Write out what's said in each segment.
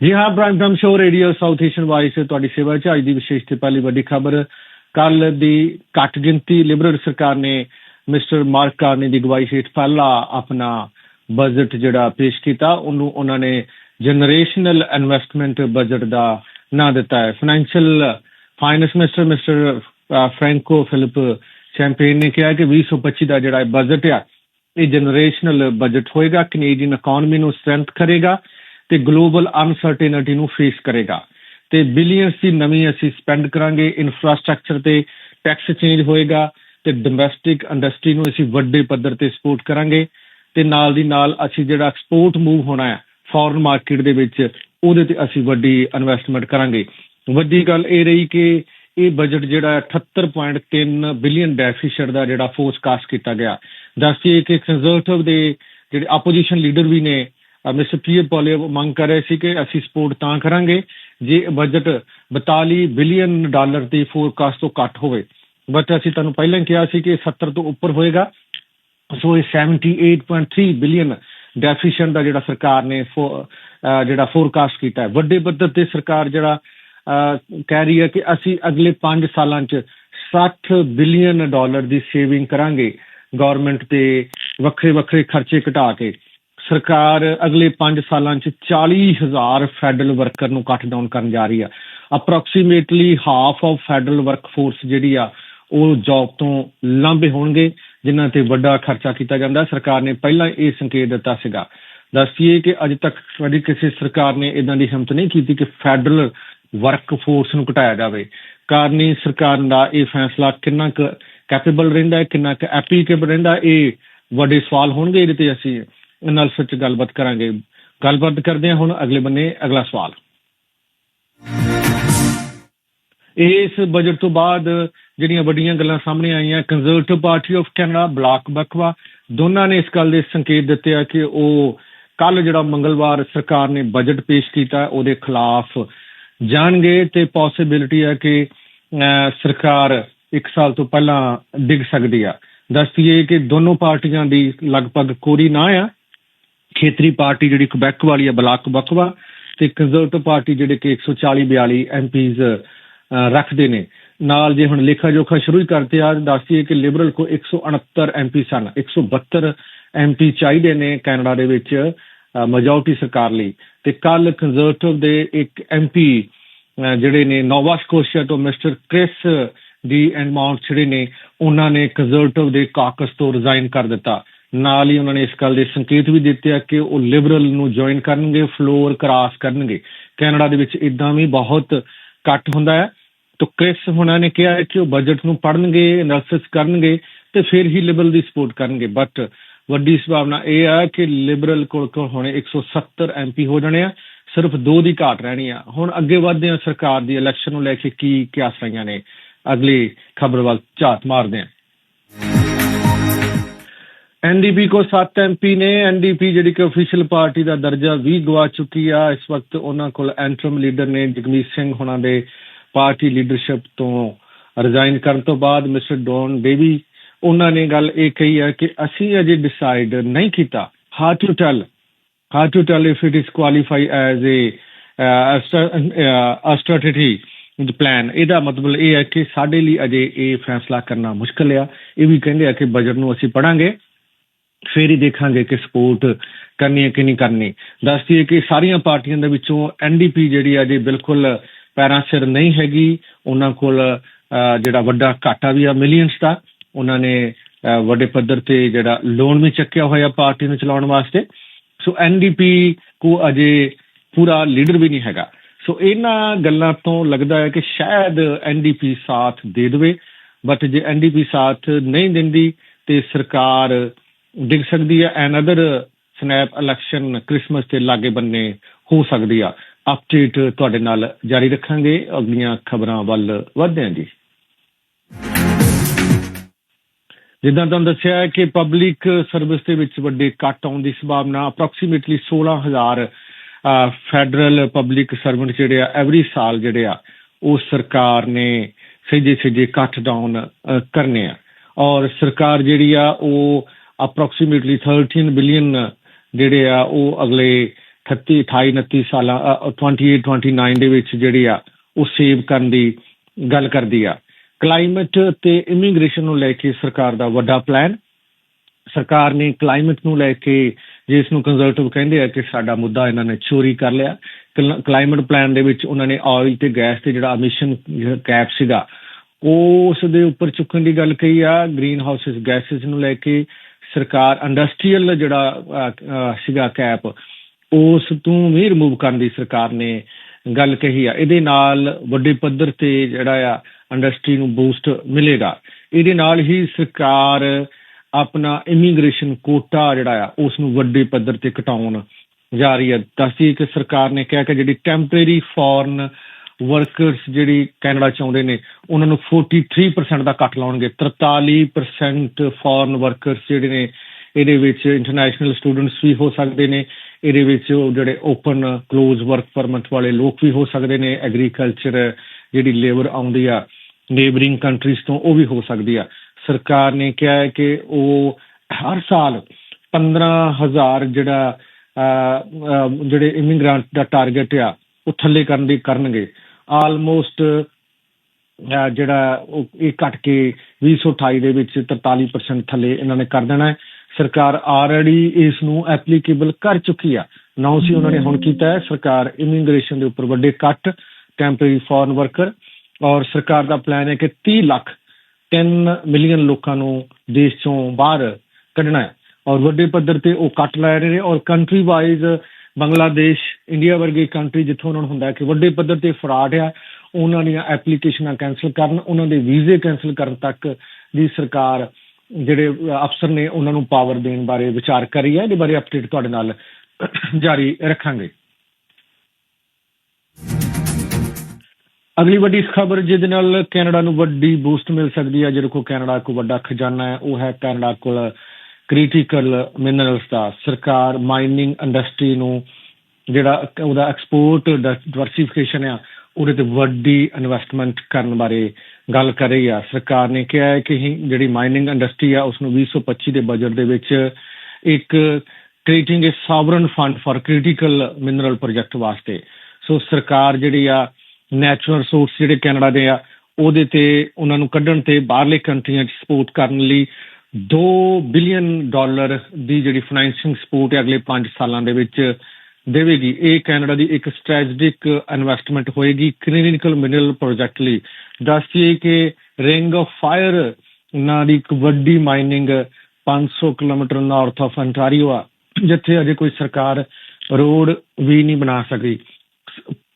ਜੀ ਹਾਂ prime time show radio South Asian voice ਤੁਹਾਡੀ ਸੇਵਾ ਚ ਅੱਜ ਦੀ ਵਿਸ਼ੇਸ਼ ਤੇ ਪਹਿਲੀ ਵੱਡੀ ਖਬਰ। ਕੱਲ ਦੀ ਘੱਟ ਗਿਣਤੀ ਲਿਬਰਲ ਸਰਕਾਰ ਨੇ ਮਿਸਟਰ ਮਾਰਕ ਕਾਰਨੀ ਦੀ ਗਵਾਹੀ ਹੇਠ ਪਹਿਲਾ ਆਪਣਾ ਬਜਟ ਜਿਹੜਾ ਪੇਸ਼ ਕੀਤਾ। ਉਹਨੂੰ ਉਹਨਾਂ ਨੇ ਜਨਰੇਸ਼ਨਲ ਇਨਵੈਸਟਮੈਂਟ ਬਜਟ ਦਾ ਨਾਂ ਦਿੱਤਾ ਹੈ। Financial finance minister mister François Philippe Champagne ਨੇ ਕਿਹਾ ਕਿ 2025 ਦਾ ਜਿਹੜਾ ਬਜਟ ਆ, ਇਹ ਜਨਰੇਸ਼ਨਲ ਬਜਟ ਹੋਏਗਾ। ਕੈਨੇਡੀਅਨ ਇਕਨੋਮੀ ਨੂੰ ਸਟਰੈਂਥ ਕਰੇਗਾ। ਤੇ ਗਲੋਬਲ ਅਨਸਰਟੇਨਿਟੀ ਨੂੰ ਫੇਸ ਕਰੇਗਾ। ਤੇ ਬਿਲੀਅਨਸ ਦੀ ਨਵੀਂ ਅਸੀਂ ਸਪੈਂਡ ਕਰਾਂਗੇ ਇਨਫਰਾਸਟ੍ਰਕਚਰ ਤੇ ਟੈਕਸ ਚੇਂਜ ਹੋਏਗਾ ਤੇ ਡੋਮੈਸਟਿਕ ਇੰਡਸਟਰੀ ਨੂੰ ਅਸੀਂ ਵੱਡੇ ਪੱਧਰ ਤੇ ਸਪੋਰਟ ਕਰਾਂਗੇ। ਤੇ ਨਾਲ ਦੀ ਨਾਲ ਅਸੀਂ ਜਿਹੜਾ ਐਕਸਪੋਰਟ ਮੂਵ ਹੋਣਾ ਹੈ ਫੋਰਨ ਮਾਰਕੀਟ ਦੇ ਵਿੱਚ, ਉਹਦੇ ਤੇ ਅਸੀਂ ਵੱਡੀ ਇਨਵੈਸਟਮੈਂਟ ਕਰਾਂਗੇ। ਵੱਡੀ ਗੱਲ ਇਹ ਰਹੀ ਕਿ ਇਹ ਬਜਟ ਜਿਹੜਾ 78.3 ਬਿਲੀਅਨ ਡੈਫੀਸਿਟ ਦਾ ਜਿਹੜਾ ਫੋਰਕਾਸਟ ਕੀਤਾ ਗਿਆ। ਦੱਸਿਏ ਕਿ ਕੰਜ਼ਰਵੇਟਿਵ ਦੇ ਜਿਹੜੇ ਆਪੋਜੀਸ਼ਨ ਲੀਡਰ ਵੀ ਨੇ ਮਿਸਟਰ ਪੀਅਰ ਪੋਲੇ ਮੰਗ ਕਰ ਰਹੇ ਸੀ ਕਿ ਅਸੀਂ ਸਪੋਰਟ ਤਾਂ ਕਰਾਂਗੇ ਜੇ ਬਜਟ 42 ਬਿਲੀਅਨ ਡਾਲਰ ਦੀ ਫੋਰਕਾਸਟ ਤੋਂ ਘੱਟ ਹੋਵੇ। ਬਟ ਅਸੀਂ ਤੁਹਾਨੂੰ ਪਹਿਲਾਂ ਕਿਹਾ ਸੀ ਕਿ 70 ਤੋਂ ਉੱਪਰ ਹੋਏਗਾ। ਸੋ ਇਹ 78.3 ਬਿਲੀਅਨ ਡੈਫੀਸ਼ੀਐਂਟ ਦਾ ਜਿਹੜਾ ਸਰਕਾਰ ਨੇ ਜਿਹੜਾ ਫੋਰਕਾਸਟ ਕੀਤਾ ਹੈ। ਵੱਡੇ ਪੱਧਰ ਤੇ ਸਰਕਾਰ ਜਿਹੜਾ ਕਹਿ ਰਹੀ ਹੈ ਕਿ ਅਸੀਂ ਅਗਲੇ 5 ਸਾਲਾਂ 'ਚ 60 ਬਿਲੀਅਨ ਡਾਲਰ ਦੀ ਸੇਵਿੰਗ ਕਰਾਂਗੇ। ਗਵਰਨਮੈਂਟ ਤੇ ਵੱਖਰੇ ਵੱਖਰੇ ਖਰਚੇ ਘਟਾ ਕੇ। ਸਰਕਾਰ ਅਗਲੇ 5 ਸਾਲਾਂ 'ਚ 40000 ਫੈਡਰਲ ਵਰਕਰ ਨੂੰ ਕੱਟ ਡਾਊਨ ਕਰਨ ਜਾ ਰਹੀ ਆ। Approximately half of federal workforce ਜਿਹੜੀ ਆ, ਉਹ ਜੌਬ ਤੋਂ ਲਾਂਭੇ ਹੋਣਗੇ, ਜਿਨ੍ਹਾਂ ਤੇ ਵੱਡਾ ਖਰਚਾ ਕੀਤਾ ਜਾਂਦਾ। ਸਰਕਾਰ ਨੇ ਪਹਿਲਾਂ ਇਹ ਸੰਕੇਤ ਦਿੱਤਾ ਸੀਗਾ। ਦੱਸੀਏ ਕਿ ਅਜੇ ਤੱਕ ਕਦੀ ਕਿਸੇ ਸਰਕਾਰ ਨੇ ਇਦਾਂ ਦੀ ਹਿੰਮਤ ਨਹੀਂ ਕੀਤੀ ਕਿ ਫੈਡਰਲ ਵਰਕਫੋਰਸ ਨੂੰ ਘਟਾਇਆ ਜਾਵੇ। ਕਾਰਨੀ ਸਰਕਾਰ ਦਾ ਇਹ ਫੈਸਲਾ ਕਿੰਨਾ ਕੁ ਕੈਪੇਬਲ ਰਹਿੰਦਾ ਹੈ, ਕਿੰਨਾ ਕੁ ਐਪਲੀਕੇਬਲ ਰਹਿੰਦਾ ਇਹ ਵੱਡੇ ਸਵਾਲ ਹੋਣਗੇ ਇਹਦੇ ਤੇ ਅਸੀਂ ਨਾਲ ਸੱਚ ਗੱਲਬਾਤ ਕਰਾਂਗੇ। ਗੱਲਬਾਤ ਕਰਦੇ ਹਾਂ ਹੁਣ ਅਗਲੇ ਬੰਨੇ, ਅਗਲਾ ਸਵਾਲ। ਇਸ ਬਜਟ ਤੋਂ ਬਾਅਦ ਜਿਹੜੀਆਂ ਵੱਡੀਆਂ ਗੱਲਾਂ ਸਾਹਮਣੇ ਆਈਆਂ Conservative party of Canada Bloc Québécois ਦੋਨਾਂ ਨੇ ਇਸ ਗੱਲ ਦੇ ਸੰਕੇਤ ਦਿੱਤੇ ਆ ਕਿ ਉਹ ਕੱਲ ਜਿਹੜਾ ਮੰਗਲਵਾਰ ਸਰਕਾਰ ਨੇ ਬਜਟ ਪੇਸ਼ ਕੀਤਾ, ਉਹਦੇ ਖਿਲਾਫ ਜਾਣਗੇ ਤੇ ਪੋਸਿਬਿਲਿਟੀ ਹੈ ਕਿ ਸਰਕਾਰ 1 ਸਾਲ ਤੋਂ ਪਹਿਲਾਂ ਡਿੱਗ ਸਕਦੀ ਆ। ਦੱਸਦੀਏ ਕਿ ਦੋਨੋਂ ਪਾਰਟੀਆਂ ਦੀ ਲਗਭਗ ਕੋਰੀ ਨਾ ਆ। ਖੇਤਰੀ ਪਾਰਟੀ ਜਿਹੜੀ ਕੁਬੈਕ ਵਾਲੀ ਹੈ, ਬਲਾਕ ਬਕਵਾ ਤੇ ਕੰਜ਼ਰਵੇਟਿਵ ਪਾਰਟੀ ਜਿਹੜੇ ਕਿ 140 42 ਐਮਪੀਜ਼ ਰੱਖਦੇ ਨੇ। ਨਾਲ ਜੇ ਹੁਣ ਲੇਖਾ ਜੋਖਾ ਸ਼ੁਰੂ ਹੀ ਕਰਤੇ ਆ ਦੱਸਦੀਏ ਕਿ ਲਿਬਰਲ ਕੋ 169 ਐਮਪੀ ਸਨ। 172 ਐਮਪੀ ਚਾਹੀਦੇ ਨੇ ਕੈਨੇਡਾ ਦੇ ਵਿੱਚ ਮੈਜੋਰਟੀ ਸਰਕਾਰ ਲਈ। ਤੇ ਕੱਲ ਕੰਜ਼ਰਵੇਟਿਵ ਦੇ ਇੱਕ ਐਮਪੀ ਜਿਹੜੇ ਨੇ ਨੋਵਾ ਸਕੋਸ਼ੀਆ ਤੋਂ mister Chris d'Entremont ਜਿਹੜੇ ਨੇ, ਉਹਨਾਂ ਨੇ ਕੰਜ਼ਰਵੇਟਿਵ ਦੇ ਕਾਕਸ ਤੋਂ ਰਿਜ਼ਾਈਨ ਕਰ ਦਿੱਤਾ। ਨਾਲ ਹੀ ਉਹਨਾਂ ਨੇ ਇਸ ਗੱਲ ਦੇ ਸੰਕੇਤ ਵੀ ਦਿੱਤੇ ਆ ਕਿ ਉਹ ਲਿਬਰਲ ਨੂੰ ਜੁਆਇਨ ਕਰਨਗੇ ਫਲੋਰ ਕਰਾਸ ਕਰਨਗੇ। ਕੈਨੇਡਾ ਦੇ ਵਿੱਚ ਇਦਾਂ ਵੀ ਬਹੁਤ ਕੱਟ ਹੁੰਦਾ ਹੈ। ਤਾਂ ਕ੍ਰਿਸ ਹੁਣਾਂ ਨੇ ਕਿਹਾ ਹੈ ਕਿ ਉਹ ਬਜਟ ਨੂੰ ਪੜਨਗੇ ਐਨਾਲਿਸਿਸ ਕਰਨਗੇ ਤੇ ਫਿਰ ਹੀ ਲਿਬਰਲ ਦੀ ਸਪੋਰਟ ਕਰਨਗੇ। ਬਟ ਵੱਡੀ ਸੰਭਾਵਨਾ ਇਹ ਆ ਕਿ ਲਿਬਰਲ ਕੋਲ ਕੋਲ ਹੁਣੇ 170 ਐਮਪੀ ਹੋ ਜਾਣੇ ਆ। ਸਿਰਫ ਦੋ ਦੀ ਘਾਟ ਰਹਿਣੀ ਆ। ਹੁਣ ਅੱਗੇ ਵਧਦੇ ਆ ਸਰਕਾਰ ਦੀ ਇਲੈਕਸ਼ਨ ਨੂੰ ਲੈ ਕੇ ਕੀ ਕਿਆਸ ਰਹੀਆਂ ਨੇ। ਅਗਲੀ ਖਬਰ ਵੱਲ ਝਾਤ ਮਾਰਦੇ ਆ। ਐਨਡੀਪੀ ਕੋ 7 ਐਮਪੀ ਨੇ ਐਨਡੀਪੀ ਜਿਹੜੀ ਕਿ ਅਫੀਸ਼ੀਅਲ ਪਾਰਟੀ ਦਾ ਦਰਜਾ ਵੀ ਗਵਾ ਚੁੱਕੀ ਆ। ਇਸ ਵਕਤ ਉਹਨਾਂ ਕੋਲ ਐਂਟਰਮ ਲੀਡਰ ਨੇ ਜਗਮੀਤ ਸਿੰਘ ਹੁਣਾਂ ਦੇ ਪਾਰਟੀ ਲੀਡਰਸ਼ਿਪ ਤੋਂ ਰਿਜ਼ਾਈਨ ਕਰਨ ਤੋਂ ਬਾਅਦ ਮਿਸਟਰ ਡੌਨ ਡੇਵੀ ਉਹਨਾਂ ਨੇ ਗੱਲ ਇਹ ਕਹੀ ਹੈ ਕਿ ਅਸੀਂ ਅਜੇ ਡਿਸਾਈਡ ਨਹੀਂ ਕੀਤਾ। How to tell how to tell if it is qualify as a strategy plan ਇਹਦਾ ਮਤਲਬ ਇਹ ਹੈ ਕਿ ਸਾਡੇ ਲਈ ਅਜੇ ਇਹ ਫੈਸਲਾ ਕਰਨਾ ਮੁਸ਼ਕਲ ਆ। ਇਹ ਵੀ ਕਹਿੰਦੇ ਆ ਕਿ ਬਜਟ ਨੂੰ ਅਸੀਂ ਪੜਾਂਗੇ। ਫੇਰ ਹੀ ਦੇਖਾਂਗੇ ਕਿ ਸਪੋਰਟ ਕਰਨੀ ਹੈ ਕਿ ਨਹੀਂ ਕਰਨੀ। ਦੱਸਦੀ ਕਿ ਸਾਰੀਆਂ ਪਾਰਟੀਆਂ ਦੇ ਵਿੱਚੋਂ ਐਨਡੀਪੀ ਜਿਹੜੀ ਆ ਅਜੇ ਬਿਲਕੁਲ ਪੈਰਾਂ ਸਿਰ ਨਹੀਂ ਹੈਗੀ। ਉਹਨਾਂ ਕੋਲ ਜਿਹੜਾ ਵੱਡਾ ਘਾਟਾ ਵੀ ਆ ਮਿਲੀਅਨਸ ਦਾ। ਉਹਨਾਂ ਨੇ ਵੱਡੇ ਪੱਧਰ ਤੇ ਜਿਹੜਾ ਲੋਨ ਵੀ ਚੱਕਿਆ ਹੋਇਆ ਪਾਰਟੀ ਨੂੰ ਚਲਾਉਣ ਵਾਸਤੇ। ਸੋ ਐਨਡੀਪੀ ਕੋ ਅਜੇ ਪੂਰਾ ਲੀਡਰ ਵੀ ਨਹੀਂ ਹੈਗਾ। ਸੋ ਇਹਨਾਂ ਗੱਲਾਂ ਤੋਂ ਲੱਗਦਾ ਹੈ ਕਿ ਸ਼ਾਇਦ ਐਨਡੀਪੀ ਸਾਥ ਦੇ ਦੇਵੇ। ਬਟ ਜੇ ਐਨਡੀਪੀ ਸਾਥ ਨਹੀਂ ਦਿੰਦੀ ਤੇ ਸਰਕਾਰ ਡਿੱਗ ਸਕਦੀ ਹੈ ਅਨਦਰ ਸਨੈਪ ਇਲੈਕਸ਼ਨ ਕ੍ਰਿਸਮਸ ਤੇ ਲਾਗੇ ਬੰਨੇ ਹੋ ਸਕਦੀ ਆ। ਅਪਡੇਟ ਤੁਹਾਡੇ ਨਾਲ ਜਾਰੀ ਰੱਖਾਂਗੇ। ਅਗਲੀਆਂ ਖਬਰਾਂ ਵੱਲ ਵਧਦੇ ਹਾਂ ਜੀ। ਜਿੱਦਾਂ ਤੁਹਾਨੂੰ ਦੱਸਿਆ ਕਿ ਪਬਲਿਕ ਸਰਵਿਸ ਦੇ ਵਿੱਚ ਵੱਡੇ ਕੱਟ ਆਉਣ ਦੀ ਸੰਭਾਵਨਾ ਅਪਰੋਕਸੀਮੇਟਲੀ 16000 ਫੈਡਰਲ ਪਬਲਿਕ ਸਰਵੈਂਟ ਜਿਹੜੇ ਆ ਐਵਰੀ ਸਾਲ ਜਿਹੜੇ ਆ, ਉਹ ਸਰਕਾਰ ਨੇ ਸਿੱਧੇ ਸਿੱਧੇ ਕੱਟ ਡਾਊਨ ਕਰਨੇ ਆ। ਔਰ ਸਰਕਾਰ ਜਿਹੜੀ ਆ, ਉਹ ਅਪਰੋਕਸੀਮੇਟਲੀ 13 ਬਿਲੀਅਨ ਜਿਹੜੇ ਆ ਉਹ ਅਗਲੇ 38 28 29 ਸਾਲਾਂ ਅ, 28 29 ਦੇ ਵਿੱਚ ਜਿਹੜੀ ਆ ਉਹ ਸੇਵ ਕਰਨ ਦੀ ਗੱਲ ਕਰਦੀ ਆ। ਕਲਾਈਮੇਟ ਤੇ ਇਮੀਗ੍ਰੇਸ਼ਨ ਨੂੰ ਲੈ ਕੇ ਸਰਕਾਰ ਦਾ ਵੱਡਾ ਪਲਾਨ ਸਰਕਾਰ ਨੇ ਕਲਾਈਮੇਟ ਨੂੰ ਲੈ ਕੇ ਜਿਸ ਨੂੰ ਕੰਜ਼ਰਵੇਟਿਵ ਕਹਿੰਦੇ ਆ ਕਿ ਸਾਡਾ ਮੁੱਦਾ ਇਹਨਾਂ ਨੇ ਚੋਰੀ ਕਰ ਲਿਆ। ਕਲਾਈਮੇਟ ਪਲਾਨ ਦੇ ਵਿੱਚ ਉਹਨਾਂ ਨੇ ਆਇਲ ਤੇ ਗੈਸ ਤੇ ਜਿਹੜਾ ਐਮਿਸ਼ਨ ਕੈਪ ਸੀਗਾ ਉਸ ਦੇ ਉੱਪਰ ਚੁੱਕਣ ਦੀ ਗੱਲ ਕਹੀ ਆ। ਗ੍ਰੀਨ ਹਾਊਸਸ ਗੈਸਸ ਨੂੰ ਲੈ ਕੇ ਸਰਕਾਰ ਇੰਡਸਟਰੀਅਲ ਜਿਹੜਾ ਸੀਗਾ ਕੈਪ ਉਸ ਤੋਂ ਵੀ ਰਿਮੂਵ ਕਰਨ ਦੀ ਸਰਕਾਰ ਨੇ ਗੱਲ ਕਹੀ ਆ। ਇਹਦੇ ਨਾਲ ਵੱਡੇ ਪੱਧਰ ਤੇ ਜਿਹੜਾ ਆ ਇੰਡਸਟਰੀ ਨੂੰ ਬੂਸਟ ਮਿਲੇਗਾ। ਇਹਦੇ ਨਾਲ ਹੀ ਸਰਕਾਰ ਆਪਣਾ ਇਮੀਗ੍ਰੇਸ਼ਨ ਕੋਟਾ ਜਿਹੜਾ ਆ, ਉਸ ਨੂੰ ਵੱਡੇ ਪੱਧਰ ਤੇ ਘਟਾਉਣ ਜਾ ਰਹੀ ਹੈ ਦੱਸਦੀ ਕਿ ਸਰਕਾਰ ਨੇ ਕਿਹਾ ਕਿ ਜਿਹੜੀ ਟੈਂਪਰੇਰੀ ਫੋਰਨ ਵਰਕਰਸ ਜਿਹੜੀ ਕੈਨੇਡਾ ਚ ਆਉਂਦੇ ਨੇ, ਉਹਨਾਂ ਨੂੰ 43% ਦਾ ਕੱਟ ਲਾਉਣਗੇ। 43% ਫੋਰਨ ਵਰਕਰਸ ਜਿਹੜੇ ਨੇ, ਇਹਦੇ ਵਿੱਚ ਇੰਟਰਨੈਸ਼ਨਲ ਸਟੂਡੈਂਟਸ ਵੀ ਹੋ ਸਕਦੇ ਨੇ। ਇਹਦੇ ਵਿੱਚ ਉਹ ਜਿਹੜੇ ਓਪਨ ক্লোਜ਼ ਵਰਕ ਪਰਮਿਟ ਵਾਲੇ ਲੋਕ ਵੀ ਹੋ ਸਕਦੇ ਨੇ। ਐਗਰੀਕਲਚਰ ਜਿਹੜੀ ਲੇਬਰ ਆਉਂਦੀ ਆ ਨੇਬਰਿੰਗ ਕੰਟਰੀਜ਼ ਤੋਂ ਉਹ ਵੀ ਹੋ ਸਕਦੀ ਆ। ਸਰਕਾਰ ਨੇ ਕਿਹਾ ਹੈ ਕਿ ਉਹ ਹਰ ਸਾਲ 15000 ਜਿਹੜਾ ਜਿਹੜੇ ਇਮੀਗ੍ਰੈਂਟ ਦਾ ਟਾਰਗੇਟ ਆ, ਉਹ ਥੱਲੇ ਕਰਨ ਦੀ ਕਰਨਗੇ। ਆਲਮੋਸਟ ਜਿਹੜਾ ਇਹ ਘਟ ਕੇ 2028 ਦੇ ਵਿੱਚ 43% ਥੱਲੇ ਇਹਨਾਂ ਨੇ ਕਰ ਦੇਣਾ ਹੈ। ਸਰਕਾਰ ਆਲਰੇਡੀ ਇਸ ਨੂੰ ਐਪਲੀਕੇਬਲ ਕਰ ਚੁੱਕੀ ਆ। ਨਾ ਸੀ ਉਹਨਾਂ ਨੇ ਹੁਣ ਕੀਤਾ ਹੈ। ਸਰਕਾਰ ਇਮੀਗ੍ਰੇਸ਼ਨ ਦੇ ਉੱਪਰ ਵੱਡੇ ਕੱਟ ਟੈਂਪਰੇਰੀ ਫੋਰਨ ਵਰਕਰ ਔਰ ਸਰਕਾਰ ਦਾ ਪਲਾਨ ਹੈ ਕਿ 30 ਲੱਖ 3 ਮਿਲੀਅਨ ਲੋਕਾਂ ਨੂੰ ਦੇਸ਼ ਚੋਂ ਬਾਹਰ ਕੱਢਣਾ ਹੈ। ਔਰ ਵੱਡੇ ਪੱਧਰ ਤੇ ਉਹ ਕੱਟ ਲੈ ਰਹੇ ਨੇ ਔਰ ਕੰਟਰੀ ਵਾਈਜ਼ ਬੰਗਲਾਦੇਸ਼, ਇੰਡੀਆ ਵਰਗੀ ਕੰਟਰੀ ਜਿੱਥੋਂ ਉਹਨਾਂ ਨੂੰ ਹੁੰਦਾ ਕਿ ਵੱਡੇ ਪੱਧਰ ਤੇ ਫਰਾਡ ਆ ਉਹਨਾਂ ਦੀਆਂ ਐਪਲੀਕੇਸ਼ਨਾਂ ਕੈਨਸਲ ਕਰਨ, ਉਹਨਾਂ ਦੇ ਵੀਜ਼ੇ ਕੈਨਸਲ ਕਰਨ ਤੱਕ ਦੀ ਸਰਕਾਰ ਜਿਹੜੇ ਅਫਸਰ ਨੇ ਉਹਨਾਂ ਨੂੰ ਪਾਵਰ ਦੇਣ ਬਾਰੇ ਵਿਚਾਰ ਕਰ ਰਹੀ ਹੈ, ਇਹਦੇ ਬਾਰੇ ਅਪਡੇਟ ਤੁਹਾਡੇ ਨਾਲ ਜਾਰੀ ਰੱਖਾਂਗੇ। ਅਗਲੀ ਵੱਡੀ ਖਬਰ ਜਿਹਦੇ ਨਾਲ ਕੈਨੇਡਾ ਨੂੰ ਵੱਡੀ ਬੂਸਟ ਮਿਲ ਸਕਦੀ ਹੈ ਜਿਹਦੇ ਕੋ ਕੈਨੇਡਾ ਕੋ ਵੱਡਾ ਖਜ਼ਾਨਾ ਹੈ, ਉਹ ਹੈ ਕੈਨੇਡਾ ਕੋਲ ਕ੍ਰਿਟੀਕਲ ਮਿਨਰਲਸ ਦਾ ਸਰਕਾਰ ਮਾਈਨਿੰਗ ਇੰਡਸਟਰੀ ਨੂੰ ਜਿਹੜਾ ਉਹਦਾ ਐਕਸਪੋਰਟ ਡਾਈਵਰਸਿਫਿਕੇਸ਼ਨ ਆ, ਉਹਦੇ ਤੇ ਵੱਡੀ ਇਨਵੈਸਟਮੈਂਟ ਕਰਨ ਬਾਰੇ ਗੱਲ ਕਰ ਰਹੀ ਆ। ਸਰਕਾਰ ਨੇ ਕਿਹਾ ਹੈ ਕਿ ਹੀ ਜਿਹੜੀ ਮਾਈਨਿੰਗ ਇੰਡਸਟਰੀ ਆ ਉਸ ਨੂੰ 2025 ਦੇ ਬਜਟ ਦੇ ਵਿੱਚ ਇੱਕ creating a sovereign fund for critical mineral project ਵਾਸਤੇ। ਸੋ ਸਰਕਾਰ ਜਿਹੜੀ ਆ ਨੈਚੁਰਲ ਰਿਸੋਰਸ ਜਿਹੜੇ ਕੈਨੇਡਾ ਦੇ ਆ, ਉਹਦੇ ਤੇ ਉਹਨਾਂ ਨੂੰ ਕੱਢਣ ਤੇ ਬਾਹਰਲੇ ਕੰਟਰੀਆਂ 'ਚ ਸਪੋਰਟ ਕਰਨ ਲਈ 2 ਬਿਲੀਅਨ ਡਾਲਰ ਦੀ ਜਿਹੜੀ ਫਾਈਨੈਂਸਿੰਗ ਸਪੋਰਟ ਹੈ ਅਗਲੇ 5 ਸਾਲਾਂ ਦੇ ਵਿੱਚ ਦੇਵੇਗੀ। ਇਹ ਕੈਨੇਡਾ ਦੀ ਇੱਕ ਸਟ੍ਰੈਟਜਿਕ ਇਨਵੈਸਟਮੈਂਟ ਹੋਏਗੀ ਕ੍ਰਿਟੀਕਲ ਮਿਨਰਲ ਪ੍ਰੋਜੈਕਟ ਲਈ। ਦੱਸੀਏ ਕਿ ਰਿੰਗ ਆਫ ਫਾਇਰ ਨਾਂ ਦੀ ਇੱਕ ਵੱਡੀ mining 500 kilometre north of Ontario ਆ। ਜਿੱਥੇ ਅਜੇ ਕੋਈ ਸਰਕਾਰ ਰੋਡ ਵੀ ਨਹੀਂ ਬਣਾ ਸਕੀ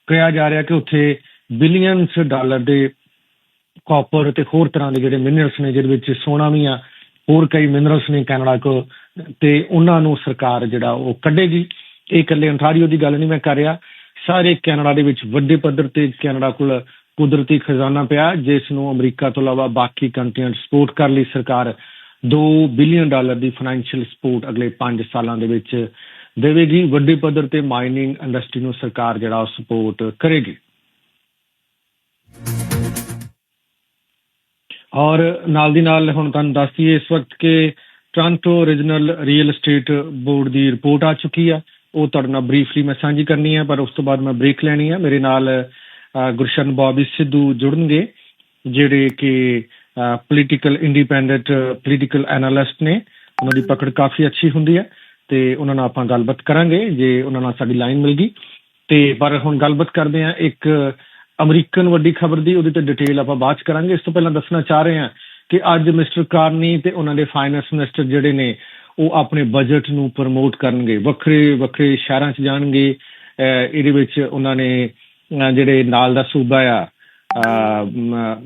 ਕਿਹਾ ਜਾ ਰਿਹਾ ਕਿ ਉੱਥੇ ਬਿਲੀਅਨਸ ਡਾਲਰ ਦੇ ਕਾਪਰ ਤੇ ਹੋਰ ਤਰ੍ਹਾਂ ਦੇ ਜਿਹੜੇ ਮਿਨਰਲਸ ਨੇ, ਜਿਹਦੇ ਵਿੱਚ ਸੋਨਾ ਵੀ ਆ ਹੋਰ ਕਈ ਮਿਨਰਲਸ ਨੇ ਕੈਨੇਡਾ ਕੋ, ਤੇ ਉਹਨਾਂ ਨੂੰ ਸਰਕਾਰ ਜਿਹੜਾ ਉਹ ਕੱਢੇਗੀ। ਇਹ ਇਕੱਲੇ ਅੰਟਾਰੀਓ ਦੀ ਗੱਲ ਨਹੀਂ ਮੈਂ ਕਰ ਰਿਹਾ। ਸਾਰੇ ਕੈਨੇਡਾ ਦੇ ਵਿੱਚ ਵੱਡੇ ਪੱਧਰ ਤੇ ਕੈਨੇਡਾ ਕੋਲ ਕੁਦਰਤੀ ਖਜ਼ਾਨਾ ਪਿਆ, ਜਿਸ ਨੂੰ ਅਮਰੀਕਾ ਤੋਂ ਇਲਾਵਾ ਬਾਕੀ ਕੰਟਰੀਆਂ ਸਪੋਰਟ ਕਰ ਲਈ ਸਰਕਾਰ। 2 ਬਿਲੀਅਨ ਡਾਲਰ ਦੀ ਫਾਈਨੈਂਸ਼ੀਅਲ ਸਪੋਰਟ ਅਗਲੇ 5 ਸਾਲਾਂ ਦੇ ਵਿੱਚ ਦੇਵੇਗੀ। ਵੱਡੇ ਪੱਧਰ ਤੇ ਮਾਈਨਿੰਗ ਇੰਡਸਟਰੀ ਨੂੰ ਸਰਕਾਰ ਜਿਹੜਾ ਉਹ ਸਪੋਰਟ ਕਰੇਗੀ। ਔਰ ਨਾਲ ਦੀ ਨਾਲ ਹੁਣ ਤੁਹਾਨੂੰ ਦੱਸ ਦਈਏ ਇਸ ਵਕਤ ਕਿ Toronto regional real estate board ਦੀ ਰਿਪੋਰਟ ਆ ਚੁੱਕੀ ਆ। ਉਹ ਤੁਹਾਡੇ ਨਾਲ ਬਰੀਫਲੀ ਮੈਂ ਸਾਂਝੀ ਕਰਨੀ ਹੈ ਪਰ ਉਸ ਤੋਂ ਬਾਅਦ ਮੈਂ ਬ੍ਰੇਕ ਲੈਣੀ ਹੈ ਮੇਰੇ ਨਾਲ ਅ, ਗੁਰਸ਼ਨ ਬੌਬੀ ਸਿੱਧੂ ਜੁੜਨਗੇ ਜਿਹੜੇ ਕਿ ਪੋਲੀਟੀਕਲ ਇੰਡੀਪੈਂਡੈਂਟ ਪੋਲੀਟੀਕਲ ਐਨਾਲਿਸਟ ਨੇ। ਉਹਨਾਂ ਦੀ ਪਕੜ ਕਾਫੀ ਅੱਛੀ ਹੁੰਦੀ ਹੈ ਤੇ ਉਹਨਾਂ ਨਾਲ ਆਪਾਂ ਗੱਲਬਾਤ ਕਰਾਂਗੇ ਜੇ ਉਹਨਾਂ ਨਾਲ ਸਾਡੀ ਲਾਈਨ ਮਿਲ ਗਈ। ਤੇ ਪਰ ਹੁਣ ਗੱਲਬਾਤ ਕਰਦੇ ਹਾਂ ਇੱਕ ਅਮਰੀਕਨ ਵੱਡੀ ਖਬਰ ਦੀ ਉਹਦੇ ਤੇ ਡਿਟੇਲ ਆਪਾਂ ਬਾਅਦ ਚ ਕਰਾਂਗੇ। ਇਸ ਤੋਂ ਪਹਿਲਾਂ ਦੱਸਣਾ ਚਾਹ ਰਹੇ ਹਾਂ ਕਿ ਅੱਜ ਮਿਸਟਰ ਕਾਰਨੀ ਤੇ ਉਹਨਾਂ ਦੇ ਫਾਈਨੈਂਸ ਮਿਨਿਸਟਰ ਜਿਹੜੇ ਨੇ, ਉਹ ਆਪਣੇ ਬਜਟ ਨੂੰ ਪ੍ਰਮੋਟ ਕਰਨਗੇ। ਵੱਖਰੇ ਵੱਖਰੇ ਸ਼ਹਿਰਾਂ 'ਚ ਜਾਣਗੇ। ਇਹਦੇ ਵਿੱਚ ਉਹਨਾਂ ਨੇ ਜਿਹੜੇ ਨਾਲ ਦਾ ਸੂਬਾ ਆ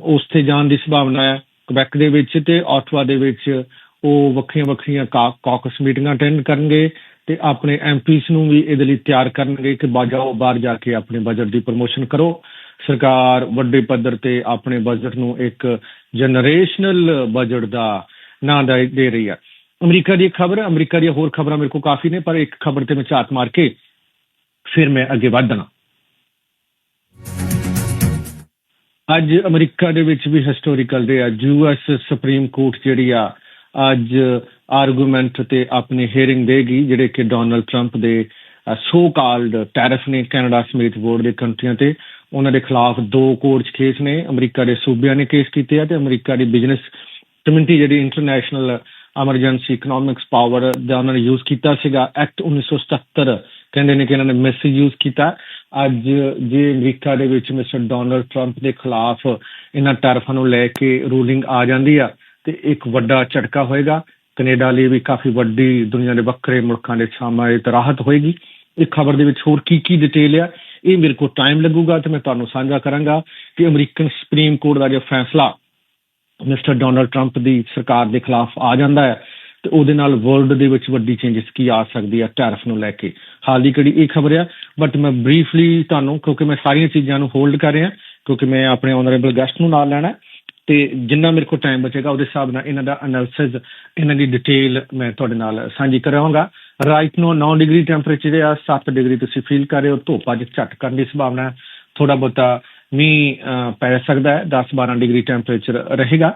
ਉਸ ਤੇ ਜਾਣ ਦੀ ਸੰਭਾਵਨਾ ਹੈ ਕੁਬੈਕ ਦੇ ਵਿੱਚ ਤੇ ਆਟਵਾ ਦੇ ਵਿੱਚ ਉਹ ਵੱਖਰੀਆਂ ਵੱਖਰੀਆਂ ਕਾਕਸ ਮੀਟਿੰਗਾਂ ਅਟੈਂਡ ਕਰਨਗੇ ਤੇ ਆਪਣੇ ਐਮਪੀਸ ਨੂੰ ਵੀ ਇਹਦੇ ਲਈ ਤਿਆਰ ਕਰਨਗੇ ਕਿ ਬਾਜਾਓ ਬਾਹਰ ਜਾ ਕੇ ਆਪਣੇ ਬਜਟ ਦੀ ਪ੍ਰਮੋਸ਼ਨ ਕਰੋ। ਸਰਕਾਰ ਵੱਡੇ ਪੱਧਰ ਤੇ ਆਪਣੇ ਬਜਟ ਨੂੰ ਇੱਕ ਜਨਰੇਸ਼ਨਲ ਬਜਟ ਦਾ ਨਾਂ ਦੇ ਰਹੀ ਹੈ। ਅਮਰੀਕਾ ਦੀ ਖਬਰ, ਅਮਰੀਕਾ ਦੀਆਂ ਹੋਰ ਖਬਰਾਂ ਮੇਰੇ ਕੋਲ ਕਾਫੀ ਨੇ, ਪਰ ਇੱਕ ਖਬਰ ਤੇ ਮੈਂ ਝਾਤ ਮਾਰ ਕੇ ਫਿਰ ਮੈਂ ਅੱਗੇ ਵਧਣਾ ਅੱਜ ਅਮਰੀਕਾ ਦੇ ਵਿੱਚ ਵੀ ਹਿਸਟੋਰੀਕਲ ਡੇ ਆ। ਯੂਐਸ ਸੁਪਰੀਮ ਕੋਰਟ ਜਿਹੜੀ ਆ, ਅੱਜ ਆਰਗੂਮੈਂਟ ਤੇ ਆਪਣੀ ਹੀਅਰਿੰਗ ਦੇਗੀ, ਜਿਹੜੇ ਕਿ ਡੋਨਲਡ 트ੰਪ ਦੇ ਸੋ ਕਾਲਡ ਟੈਰਿਫ ਨੇ ਕੈਨੇਡਾ ਸਮੇਤ ਬੋਰਡ ਦੇ ਕੰਟਰੀਆਂ ਤੇ। ਉਹਨਾਂ ਦੇ ਖਿਲਾਫ ਦੋ ਕੋਰਟ 'ਚ ਕੇਸ ਨੇ, ਅਮਰੀਕਾ ਦੇ ਸੂਬਿਆਂ ਨੇ ਕੇਸ ਕੀਤੇ ਆ ਤੇ ਅਮਰੀਕਾ ਦੀ ਬਿਜ਼ਨਸ ਕਮਿਊਨਿਟੀ ਜਿਹੜੀ ਇੰਟਰਨੈਸ਼ਨਲ ਐਮਰਜੈਂਸੀ ਇਕਨੋਮਿਕਸ ਪਾਵਰ ਦਾ ਉਹਨਾਂ ਨੇ ਯੂਜ਼ ਕੀਤਾ ਸੀਗਾ ਐਕਟ 1977 ਕਹਿੰਦੇ ਨੇ ਕਿ ਇਹਨਾਂ ਨੇ ਮਿਸਯੂਜ਼ ਕੀਤਾ। ਅੱਜ ਜੇ ਅਮਰੀਕਾ ਦੇ ਵਿੱਚ ਮਿਸਟਰ ਡੋਨਲਡ ਟਰੰਪ ਦੇ ਖਿਲਾਫ ਇਹਨਾਂ ਟੈਰਫਾਂ ਨੂੰ ਲੈ ਕੇ ਰੂਲਿੰਗ ਆ ਜਾਂਦੀ ਆ, ਤੇ ਇੱਕ ਵੱਡਾ ਝਟਕਾ ਹੋਏਗਾ। ਕੈਨੇਡਾ ਲਈ ਵੀ ਕਾਫੀ ਵੱਡੀ ਦੁਨੀਆ ਦੇ ਵੱਖਰੇ ਮੁਲਕਾਂ ਦੇ ਸਾਹਮਣੇ ਤੇ ਰਾਹਤ ਹੋਏਗੀ। ਇਹ ਖਬਰ ਦੇ ਵਿੱਚ ਹੋਰ ਕੀ ਕੀ ਡਿਟੇਲ ਆ? ਇਹ ਮੇਰੇ ਕੋਲ ਟਾਈਮ ਲੱਗੂਗਾ ਤੇ ਮੈਂ ਤੁਹਾਨੂੰ ਸਾਂਝਾ ਕਰਾਂਗਾ ਕਿ ਅਮਰੀਕਨ ਸੁਪਰੀਮ ਕੋਰਟ ਦਾ ਜੋ ਫੈਸਲਾ ਮਿਸਟਰ ਡੋਨਲਡ ਟਰੰਪ ਦੀ ਸਰਕਾਰ ਦੇ ਖਿਲਾਫ ਆ ਜਾਂਦਾ ਹੈ ਤੇ ਉਹਦੇ ਨਾਲ ਵਰਲਡ ਦੇ ਵਿੱਚ ਵੱਡੀ ਚੇਂਜਸ ਕੀ ਆ ਸਕਦੀ ਹੈ ਟੈਰਿਫ ਨੂੰ ਲੈ ਕੇ। ਹਾਲ ਦੀ ਕਿਹੜੀ ਇਹ ਖਬਰ ਆ ਬਟ ਮੈਂ ਬਰੀਫਲੀ ਤੁਹਾਨੂੰ, ਕਿਉਂਕਿ ਮੈਂ ਸਾਰੀਆਂ ਚੀਜ਼ਾਂ ਨੂੰ ਹੋਲਡ ਕਰ ਰਿਹਾ, ਕਿਉਂਕਿ ਮੈਂ ਆਪਣੇ ਆਨਰੇਬਲ ਗੈਸਟ ਨੂੰ ਨਾਲ ਲੈਣਾ ਤੇ ਜਿੰਨਾ ਮੇਰੇ ਕੋਲ ਟਾਈਮ ਬਚੇਗਾ ਉਹਦੇ ਹਿਸਾਬ ਨਾਲ ਇਹਨਾਂ ਦਾ ਐਨਾਲਿਸਿਸ ਇਹਨਾਂ ਦੀ ਡਿਟੇਲ ਮੈਂ ਤੁਹਾਡੇ ਨਾਲ ਸਾਂਝੀ ਕਰਾਂਗਾ। ਰਾਈਟ ਨੋ 9 ਡਿਗਰੀ ਟੈਂਪਰੇਚਰ ਆ 7 ਡਿਗਰੀ ਤੁਸੀਂ ਫੀਲ ਕਰ ਰਹੇ ਹੋ, ਧੁੱਪ ਅੱਜ ਝਟ ਕਰਨ ਦੀ ਸੰਭਾਵਨਾ ਹੈ। ਥੋੜਾ ਬਹੁਤਾ ਮੀਂਹ ਪੈ ਸਕਦਾ ਹੈ 10 12 ਡਿਗਰੀ ਟੈਂਪਰੇਚਰ ਰਹੇਗਾ।